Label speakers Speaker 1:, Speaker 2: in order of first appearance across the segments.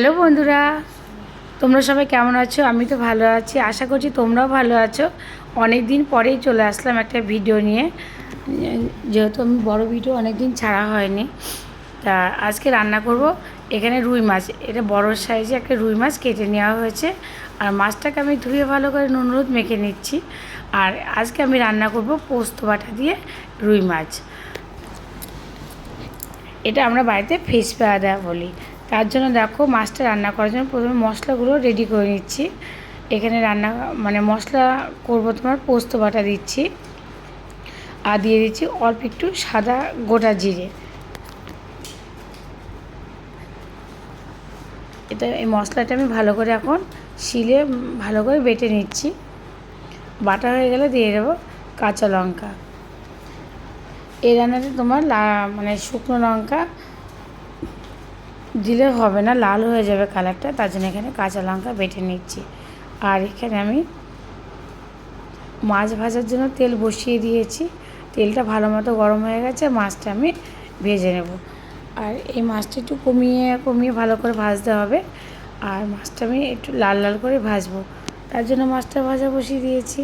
Speaker 1: Hello বন্ধুরা, তোমরা সবাই কেমন আছো? আমি তো ভালো আছি, আশা করছি তোমরাও ভালো আছো। অনেক দিন পরেই চলে আসলাম একটা ভিডিও নিয়ে। যেহেতু আমি বড় ভিডিও অনেক দিন ছাড়া হয়নি, তা আজকে রান্না করব। এখানে রুই মাছ, এটা বড় সাইজে একটা রুই মাছ কেটে নেওয়া হয়েছে। আর মাছটাকে আমি ধুয়ে ভালো করে নুন হলুদ মেখে নিচ্ছি। আর আজকে আমি রান্না করব পোস্ত বাটা দিয়ে রুই মাছ। এটা আমরা বাড়িতে ফিশ পাওয়া বলি। তার জন্য দেখো মাছটা রান্না করার জন্য প্রথমে মশলাগুলো রেডি করে নিচ্ছি। এখানে রান্না মানে মশলা করব তোমার পোস্ত বাটা দিচ্ছি। আর দিয়ে দিচ্ছি অল্প একটু সাদা গোটা জিরে। এটা এই মশলাটা আমি ভালো করে এখন শিলে ভালো করে বেটে নিচ্ছি। বাটা হয়ে গেলে দিয়ে দেবো কাঁচা লঙ্কা। এই রান্নাটা তোমার মানে শুকনো লঙ্কা দিলে হবে না, লাল হয়ে যাবে কালারটা, তার জন্য এখানে কাঁচা লঙ্কা বেটে নিচ্ছি। আর এখানে আমি মাছ ভাজার জন্য তেল বসিয়ে দিয়েছি। তেলটা ভালো মতো গরম হয়ে গেছে, মাছটা আমি ভেজে নেব। আর এই মাছটা একটু কমিয়ে কমিয়ে ভালো করে ভাজতে হবে। আর মাছটা আমি একটু লাল লাল করে ভাজবো। তার জন্য মাছটা ভাজা বসিয়ে দিয়েছি।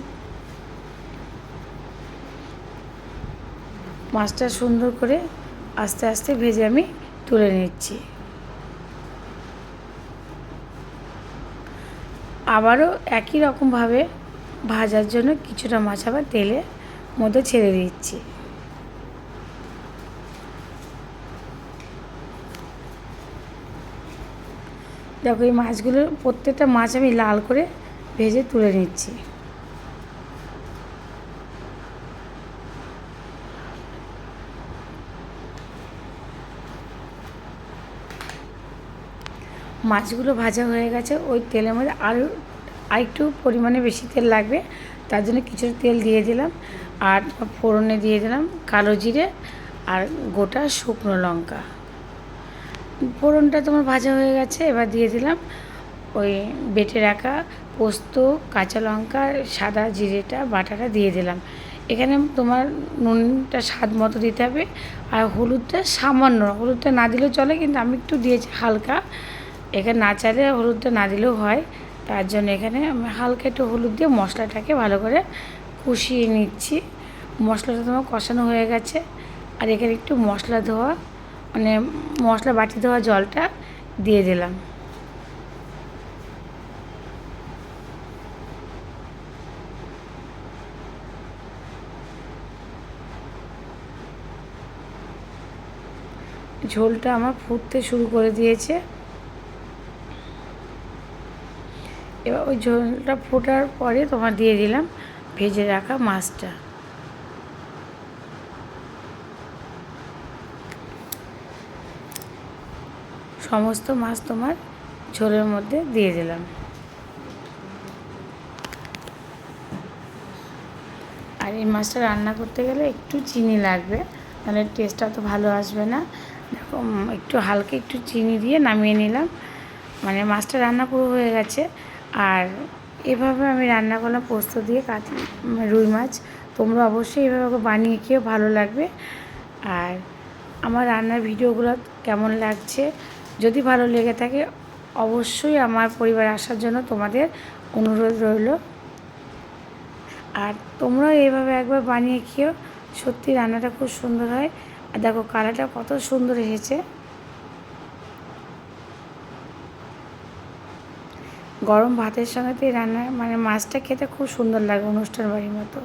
Speaker 1: মাছটা সুন্দর করে আস্তে আস্তে ভেজে আমি তুলে নিচ্ছি। আবারও একই রকমভাবে ভাজার জন্য কিছুটা মাছ আবার তেলে মধ্যে ছেড়ে দিচ্ছি। দেখো এই মাছগুলোর প্রত্যেকটা মাছ আমি লাল করে ভেজে তুলে নিচ্ছি। মাছগুলো ভাজা হয়ে গেছে, ওই তেলের মধ্যে আরও আরেকটু পরিমাণে বেশি তেল লাগবে, তার জন্য কিছুটা তেল দিয়ে দিলাম, আর ফোড়নে দিয়ে দিলাম কালো জিরে আর গোটা শুকনো লঙ্কা। ফোড়নটা তোমার ভাজা হয়ে গেছে, এবার দিয়ে দিলাম ওই বেটে রাখা পোস্ত, কাঁচা লঙ্কা, সাদা জিরেটা, বাটাটা দিয়ে দিলাম। এখানে তোমার নুনটা স্বাদ মতো দিতে হবে, আর হলুদটা সামান্য, হলুদটা না দিলেও চলে কিন্তু আমি একটু দিয়েছি হালকা। এখানে না চাইলে হলুদটা না দিলেও হয়। তার জন্য এখানে আমি হালকা একটু হলুদ দিয়ে মশলাটাকে ভালো করে কষিয়ে নিচ্ছি। মশলাটা তোমার কষানো হয়ে গেছে। আর এখানে একটু মশলা ধোয়া মানে মশলা বাটি ধোয়া জলটা দিয়ে দিলাম। ঝোলটা আমার ফুটতে শুরু করে দিয়েছে। এবার ওই ঝোলটা ফোটার পরে তোমার দিয়ে দিলাম ভেজে রাখা মাছটা। সমস্ত মাছ তোমার ঝোলের মধ্যে দিয়ে দিলাম। আর এই মাছটা রান্না করতে গেলে একটু চিনি লাগবে, তাহলে টেস্টটা তো ভালো আসবে না। দেখো একটু হালকা একটু চিনি দিয়ে নামিয়ে নিলাম। মানে মাছটা রান্না পুরো হয়ে গেছে। আর এভাবে আমি রান্না করলাম পোস্ত দিয়ে কাঁচি রুই মাছ। তোমরা অবশ্যই এভাবে বানিয়ে খেয়েও ভালো লাগবে। আর আমার রান্নার ভিডিওগুলো কেমন লাগছে, যদি ভালো লেগে থাকে, অবশ্যই আমার পরিবার আসার জন্য তোমাদের অনুরোধ রইল। আর তোমরাও এইভাবে একবার বানিয়ে খেয়েও, সত্যি রান্নাটা খুব সুন্দর হয়। আর দেখো কালারটা কত সুন্দর এসেছে। গরম ভাতের সঙ্গে তো রান্না মানে মাছটা খেতে খুব সুন্দর লাগে অনুষ্ঠান বাড়ির মতো।